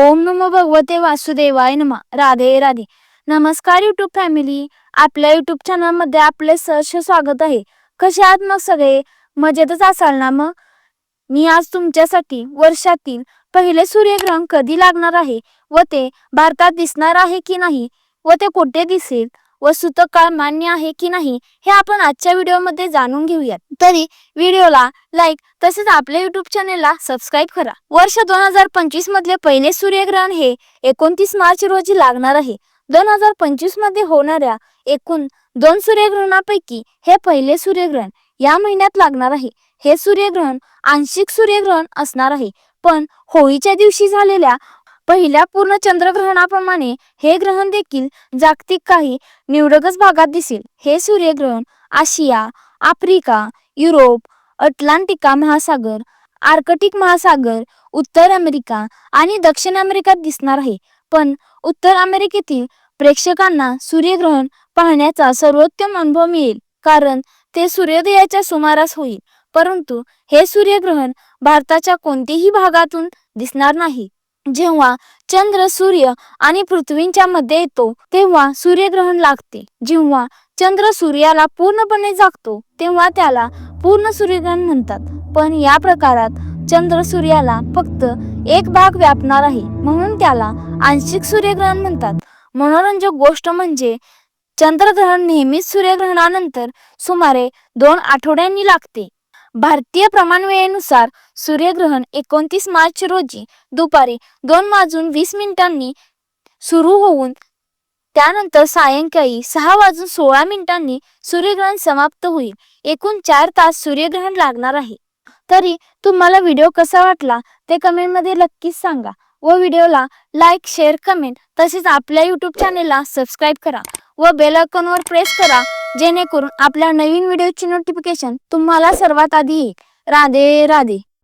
ओम नमो भगवते वासुदेवाय नम राधे राधे. नमस्कार युट्यूब फॅमिली आपल्या युट्यूब चॅनलमध्ये आपले सहर्ष स्वागत आहे. कसे आहात मग सगळे? मजेतच असाल ना मग? मी आज तुमच्यासाठी वर्षातील पहिले सूर्यग्रहण कधी लागणार आहे? व ते भारतात दिसणार आहे की नाही? व ते कुठे दिसेल? व सुतकाळ मान्य आहे की नाही हे आपण आजच्या व्हिडिओमध्ये जाणून घेऊयात. तरी व्हिडिओला लाईक तसेच आपल्या युट्यूब चॅनेलला सबस्क्राईब करा. वर्ष दोन हजार पंचवीस मधले पहिले सूर्यग्रहण हे एकोणतीस मार्च रोजी लागणार आहे. दोन हजार पंचवीसमध्ये होणाऱ्या एकूण दोन सूर्यग्रहणापैकी हे पहिले सूर्यग्रहण या महिन्यात लागणार आहे. हे सूर्यग्रहण आंशिक सूर्यग्रहण असणार आहे. पण होळीच्या दिवशी झालेल्या पहिल्या पूर्ण चंद्रग्रहणाप्रमाणे हे ग्रहण देखील जागतिक काही निवडकच भागात दिसेल. हे सूर्यग्रहण आशिया आफ्रिका युरोप अटलांटिका महासागर आर्कटिक महासागर उत्तर अमेरिका आणि दक्षिण अमेरिकात दिसणार आहे. पण उत्तर अमेरिकेतील प्रेक्षकांना सूर्यग्रहण पाहण्याचा सर्वोत्तम अनुभव मिळेल. कारण ते सूर्योदयाच्या सुमारास होईल. परंतु हे सूर्यग्रहण भारताच्या कोणत्याही भागातून दिसणार नाही. जेव्हा चंद्र सूर्य आणि पृथ्वींच्या मध्ये येतो तेव्हा सूर्यग्रहण लागते. जेव्हा चंद्र सूर्याला पूर्णपणे जागतो तेव्हा त्याला पूर्ण सूर्यग्रहण म्हणतात. पण या प्रकारात चंद्र सूर्याला फक्त एक भाग व्यापणार आहे म्हणून त्याला आंशिक सूर्यग्रहण म्हणतात. मनोरंजक गोष्ट म्हणजे चंद्रग्रहण नेहमीच सूर्यग्रहणानंतर सुमारे दोन आठवड्यांनी लागते. भारतीय प्रमाण वेळेनुसार सूर्यग्रहण एकोणतीस मार्च रोजी दुपारी दोन वाजून वीस मिनिटांनी सुरू होऊन त्यानंतर सायंकाळी सहा वाजून सोळा मिनिटांनी सूर्यग्रहण समाप्त होईल. एकूण चार तास सूर्यग्रहण लागणार आहे. तरी तुम्हाला व्हिडिओ कसा वाटला ते कमेंटमध्ये नक्कीच सांगा व व्हिडिओला लाईक शेअर कमेंट तसेच आपल्या यूट्यूब चॅनेलला सबस्क्राईब करा व बेल आयकॉनवर प्रेस करा जेणेकरून आपल्या नवीन व्हिडिओची नोटिफिकेशन तुम्हाला सर्वात आधी येईल. राधे राधे.